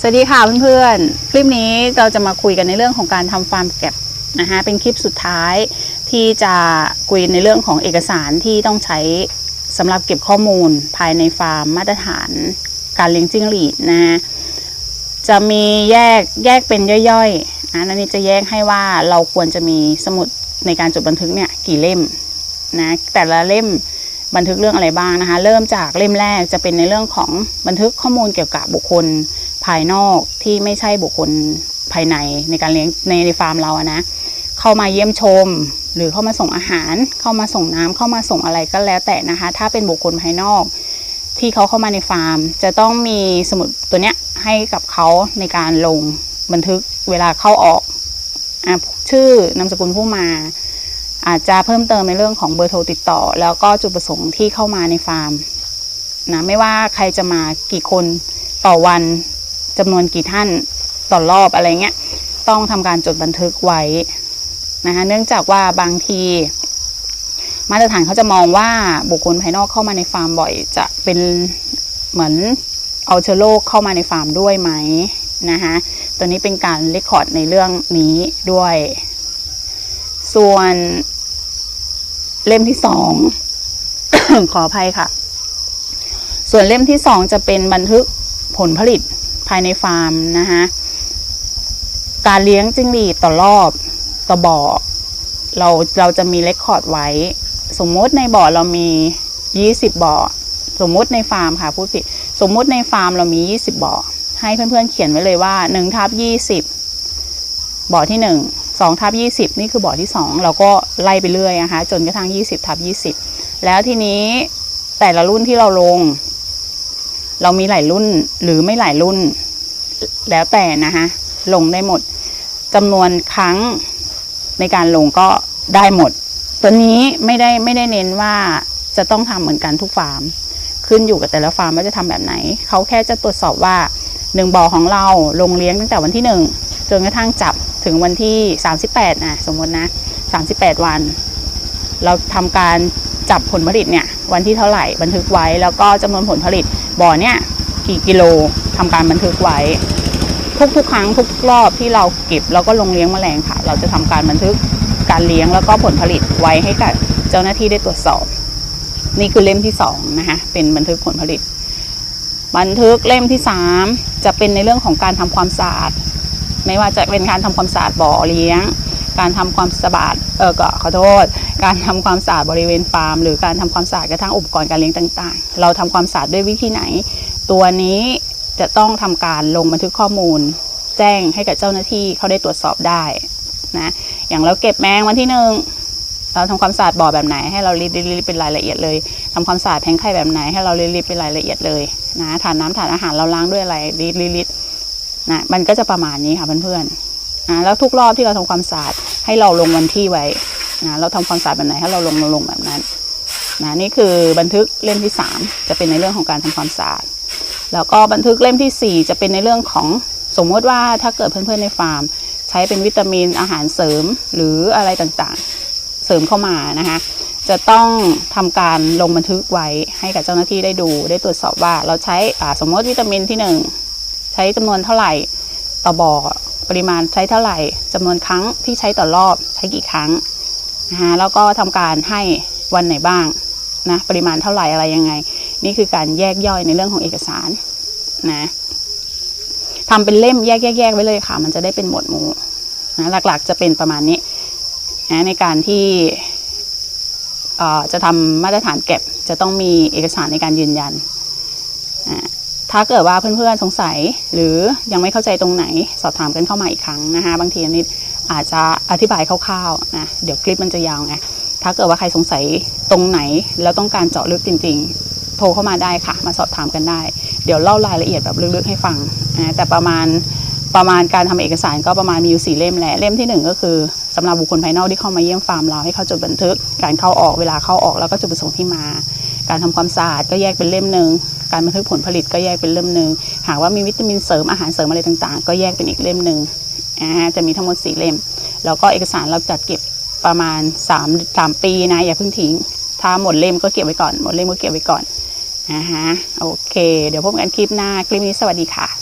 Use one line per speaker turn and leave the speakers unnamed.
สวัสดีค่ะเพื่อนๆ คลิปนี้เราจะมาคุยกันในเรื่องของการทำฟาร์มเก็บนะคะเป็นคลิปสุดท้ายที่จะคุยในเรื่องของเอกสารที่ต้องใช้สำหรับเก็บข้อมูลภายในฟาร์มมาตรฐานการเลี้ยงจิ้งหรีดนะจะมีแยกแยกเป็นย่อยๆนะนันนี้จะแยกให้ว่าเราควรจะมีสมุดในการจดบันทึกเนี่ยกี่เล่มนะแต่ละเล่มบันทึกเรื่องอะไรบ้างนะคะ เริ่มจากเล่มแรกจะเป็นในเรื่องของบันทึกข้อมูลเกี่ยวกับบุคคล ภายนอกที่ไม่ใช่บุคคลภายในในการเลี้ยงในในฟาร์มเราอะนะเข้ามาเยี่ยมชม หรือเข้ามาส่งอาหาร เข้ามาส่งน้ำเข้ามาส่งอะไรก็แล้วแต่นะคะ ถ้าเป็นบุคคลภายนอก ที่เขาเข้ามาในฟาร์ม จะต้องมีสมุดตัวเนี้ยให้กับเขาในการลงบันทึกเวลาเข้าออกอชื่อนามสกุลผู้มา อาจจะเพิ่มเติมในเรื่องของเบอร์โทรติดต่อ แล้วก็จุดประสงค์ที่เข้ามาในฟาร์มนะไม่ว่าใครจะมากี่คนต่อวัน จำนวนกี่ท่านต่อรอบอะไรเงี้ย ต้องทำการจดบันทึกไว้นะคะเนื่องจากว่าบางที มาตรฐานเขาจะมองว่าบุคคลภายนอกเข้ามาในฟาร์มบ่อย จะเป็นเหมือนเอาเชื้อโรคเข้ามาในฟาร์มด้วยไหมนะคะตัวนี้เป็นการเรคคอร์ดในเรื่องนี้ด้วย ส่วนเล่มที่สองขออภัยค่ะ ส่วนเล่มที่สองจะเป็นบันทึกผลผลิตายในฟาร์มนะคะการเลี้ยงจิ้งหรีดต่อรอบต่อบ่อ เราเราจะมีเรคคอร์ดไว้ สมมติในบ่อเรามี 20 บ่อ สมมติในฟาร์มค่ะพูดผิด สมมติในฟาร์มเรามี 20 บ่อ ให้เพื่อนๆเขียนไว้เลยว่า1ทับ20 บ่อที่ 1 2ทับ20 นี่คือบ่อที่ 2 เราก็ไล่ไปเรื่อยนะคะจนกระทั่ง 20ทับ20 แล้วทีนี้แต่ละรุ่นที่เราลง เรามีหลายรุ่นหรือไม่หลายรุ่น แล้วแต่นะคะลงได้หมดจำนวนครั้งในการลงก็ได้หมด ตัวนี้ไม่ได้ไม่ได้เน้นว่าจะต้องทำเหมือนกันทุกฟาร์ม ขึ้นอยู่กับแต่ละฟาร์มว่าจะทำแบบไหน เขาแค่จะตรวจสอบว่าหนึ่งบ่อของเราลงเลี้ยงตั้งแต่วันที่หนึ่งจนกระทั่งจับถึงวันที่ 38นะสมมตินะ 38 วัน เราทำการจับผลผลิตเนี่ยวันที่เท่าไหร่บันทึกไว้ แล้วก็จำนวนผลผลิตบ่อเนี่ยกี่กิโลทำการบันทึกไว้ ทุกๆครั้งทุกรอบที่เราเก็บแล้วก็ลงเลี้ยงแมลงค่ะ เราจะทำการบันทึกการเลี้ยงแล้วก็ผลผลิตไว้ให้กับเจ้าหน้าที่ได้ตรวจสอบ นี่คือเล่มที่สองนะคะเป็นบันทึกผลผลิต บันทึกเล่มที่สามจะเป็นในเรื่องของการทำความสะอาดไม่ว่าจะเป็นการทำความสะอาดบ่อเลี้ยง การทำความสะอาดเออก็ขอโทษ การทำความสะอาดบริเวณฟาร์ม หรือการทำความสะอาดกระทั่งอุปกรณ์การเลี้ยงต่าง ๆ เราทำความสะอาดด้วยวิธีไหน ตัวนี้ จะต้องทำการลงบันทึกข้อมูล แจ้งให้กับเจ้าหน้าที่เขาได้ตรวจสอบได้นะอย่างเราเก็บแมงวันที่หนึ่งเราทำความสะอาดบ่อแบบไหนให้เรารีดรีดเป็นรายละเอียดเลยทำความสะอาดแทงไข่แบบไหนให้เรารีดรีดเป็นรายละเอียดเลยนะถานน้ำถานอาหารเราล้างด้วยอะไรรีดรีดรีดนะมันก็จะประมาณนี้ค่ะเพื่อนๆนะแล้วทุกรอบที่เราทำความสะอาดให้เราลงวันที่ไว้นะเราทำความสะอาดแบบไหนให้เราลงลงแบบนั้นนะนี่คือบันทึกเล่มที่สามจะเป็นในเรื่องของการทำความสะอาด แล้วก็บันทึกเล่มที่ 4 จะเป็นในเรื่องของสมมติว่าถ้าเกิดเพื่อนๆในฟาร์ม ใช้เป็นวิตามินอาหารเสริมหรืออะไรต่างๆ เสริมเข้ามานะคะจะต้องทำการลงบันทึกไว้ให้กับเจ้าหน้าที่ได้ดู ได้ตรวจสอบว่าเราใช้สมมติวิตามินที่ 1 ใช้จำนวนเท่าไหร่ต่อบ่อปริมาณใช้เท่าไหร่จำนวนครั้งที่ใช้ต่อรอบใช้กี่ครั้งนะคะแล้วก็ทำการให้วันไหนบ้างนะปริมาณเท่าไหร่อะไรยังไง นี่คือการแยกย่อยในเรื่องของเอกสารนะทำเป็นเล่มแยกแยกๆไว้เลยค่ะ มันจะได้เป็นหมวดหมู่นะหลักๆจะเป็นประมาณนี้นะในการที่จะทำมาตรฐานเก็บจะต้องมีเอกสารในการยืนยัน ถ้าเกิดว่าเพื่อนๆสงสัยหรือยังไม่เข้าใจตรงไหนสอบถามกันเข้ามาอีกครั้งนะคะบางทีอันนี้อาจจะอธิบายคร่าวๆนะเดี๋ยวคลิปมันจะยาวไงถ้าเกิดว่าใครสงสัยตรงไหนแล้วต้องการเจาะลึกจริง ทรเข้ามาได้ค่ะ มาสอบถามกันได้ เดี๋ยวเล่ารายละเอียดแบบลึกๆให้ฟังนะแต่ประมาณประมาณการทำเอกสารก็ประมาณมีอยู่สี่เล่มแหละเล่มที่หนึ่งก็คือสำหรับบุคคลภายนอกที่เข้ามาเยี่ยมฟาร์มเราให้เขาจดบันทึก การเข้าออกเวลาเข้าออกแล้วก็จุดประสงค์ที่มา การทำความสะอาดก็แยกเป็นเล่มหนึ่งการบันทึกผลผลิตก็แยกเป็นเล่มหนึ่งหากว่ามีวิตามินเสริมอาหารเสริมอะไรต่างๆ ก็แยกเป็นอีกเล่มหนึ่งจะมีทั้งหมดสี่เล่ม แล้วก็เอกสารเราจัดเก็บประมาณ3 3ปีนะอย่าเพิ่งทิ้งถ้าหมดเล่มก็เก็บไว้ก่อน หมดเล่มก็เก็บไว้ก่อน นะฮะโอเค เดี๋ยวพบกันคลิปหน้า คลิปนี้สวัสดีค่ะ